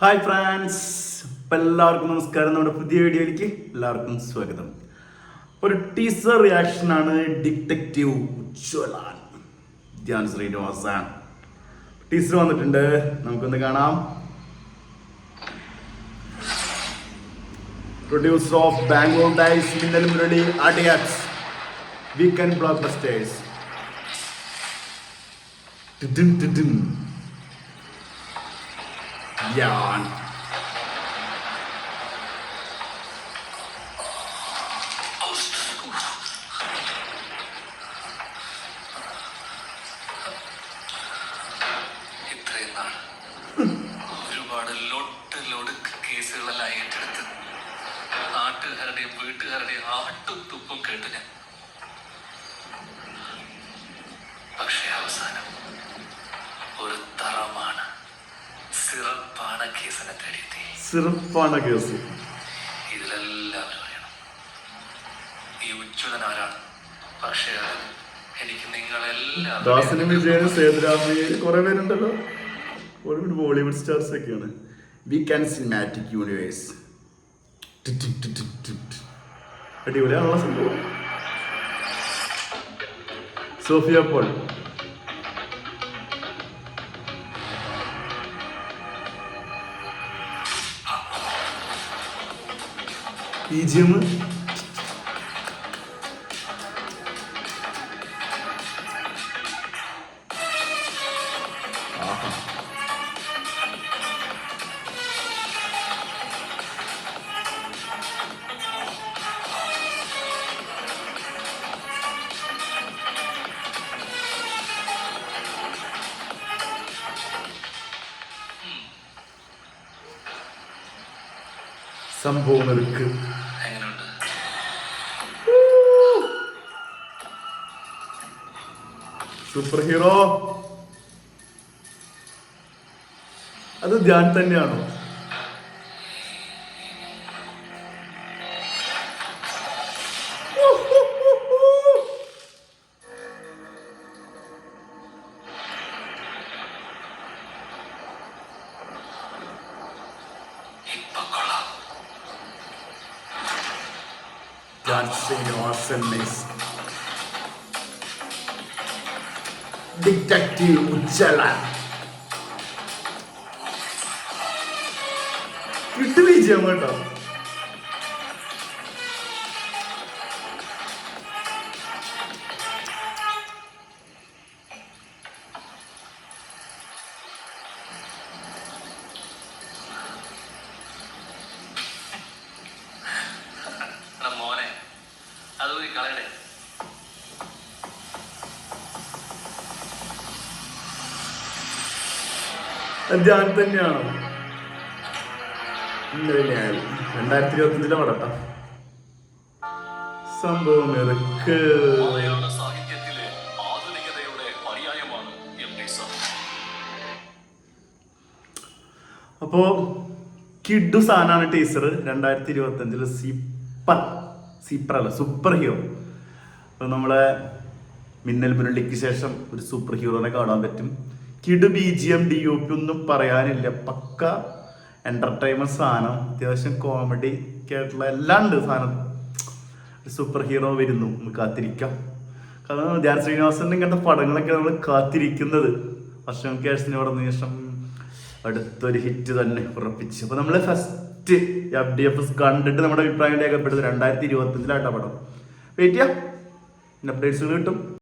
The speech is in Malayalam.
ഹായ് ഫ്രാൻസ് ഇപ്പം എല്ലാവർക്കും നമസ്കാരം. നമ്മുടെ പുതിയ വീഡിയോയിലേക്ക് എല്ലാവർക്കും സ്വാഗതം. ഒരു ടീസർ റിയാക്ഷൻ ആണ് ഡിറ്റക്റ്റീവ് ഉജ്വലാൻ ധ്യാൻ ശ്രീനിവാസൻ ടീസർ വന്നിട്ടുണ്ട്. നമുക്കൊന്ന് കാണാം. Producer of Bangalore Days Minnal Murali ആഡിയറ്റ്സ് Weekend Blockbusters നാൾ ഒരുപാട് ലൊട്ട് ലൊടുക്ക് കേസുകളെല്ലാം ഏറ്റെടുത്ത് നാട്ടുകാരുടെയും വീട്ടുകാരുടെയും ആട്ടും തുപ്പും കേട്ട് പക്ഷെ അവസാനം ഒരു തറമാണ് സിറപ്പാണ് കേസ്. ഇതിലെല്ലാവരും അറിയണം. ഈ ഉജ്ജ്വലൻ ആരാണ്? പക്ഷേ അത് എനിക്ക് നിങ്ങളെല്ലാവരും ദാസനും വിജയനും സേതുരാമി കുറെ പേരുണ്ടല്ലോ. ഒരുപാട് ബോളിവുഡ് സ്റ്റാർസ് ഒക്കെയാണ് വി ക്യാൻ സിനിമാറ്റിക് യൂണിവേഴ്സ് അടിപൊളിയാണുള്ള സംഭവം. Sophia Paul. പി ജി സംഭവം എടുക്ക് എങ്ങനെയുണ്ട് സൂപ്പർ ഹീറോ അത് ധ്യാൻ തന്നെയാണോ? ധ്യാൻ ശ്രീനിവാസൻ ഡിറ്റക്റ്റീവ് ഉജ്ജലൻ വിട്ടു വിജയം കേട്ടോ പോയി കളയണേ. ഞാൻ തന്നെയാണോ? രണ്ടായിരത്തി ഇരുപത്തഞ്ചിലെ പടട്ടാ സംഭവം ഇറക്ക് അപ്പോ കിഡു സാനാണ് ടീച്ചർ രണ്ടായിരത്തി ഇരുപത്തി അഞ്ചിൽ സീപ്പർ സീപ്പർ അല്ല സൂപ്പർ ഹീറോ അപ്പൊ നമ്മളെ മിന്നൽ മുരളിക്ക് ശേഷം ഒരു സൂപ്പർ ഹീറോനെ കാണാൻ പറ്റും. Kid B G M D U P ഒന്നും പറയാനില്ല. പക്ക എന്റർടൈൻമെന്റ് സാധനം. അത്യാവശ്യം കോമഡി ആയിട്ടുള്ള എല്ലാം ഉണ്ട് സാധനം. സൂപ്പർ ഹീറോ വരുന്നു. നമുക്ക് കാത്തിരിക്കാം. കാരണം ധ്യാൻ ശ്രീനിവാസന്റെ ഇങ്ങനത്തെ പടങ്ങളൊക്കെ നമ്മൾ കാത്തിരിക്കുന്നത്. വർഷങ്ങൾക്ക് ശേഷം പറഞ്ഞ ശേഷം അടുത്തൊരു ഹിറ്റ് തന്നെ ഉറപ്പിച്ചു. അപ്പൊ നമ്മൾ ഫസ്റ്റ് എഫ് ഡി എഫ് കണ്ടിട്ട് നമ്മുടെ അഭിപ്രായം രേഖപ്പെടുത്തും രണ്ടായിരത്തി ഇരുപത്തി അഞ്ചിലാട്ടാ പടം. വെയിറ്റ് ചെയ്യാം. അപ്ഡേറ്റ്സുകൾ കിട്ടും.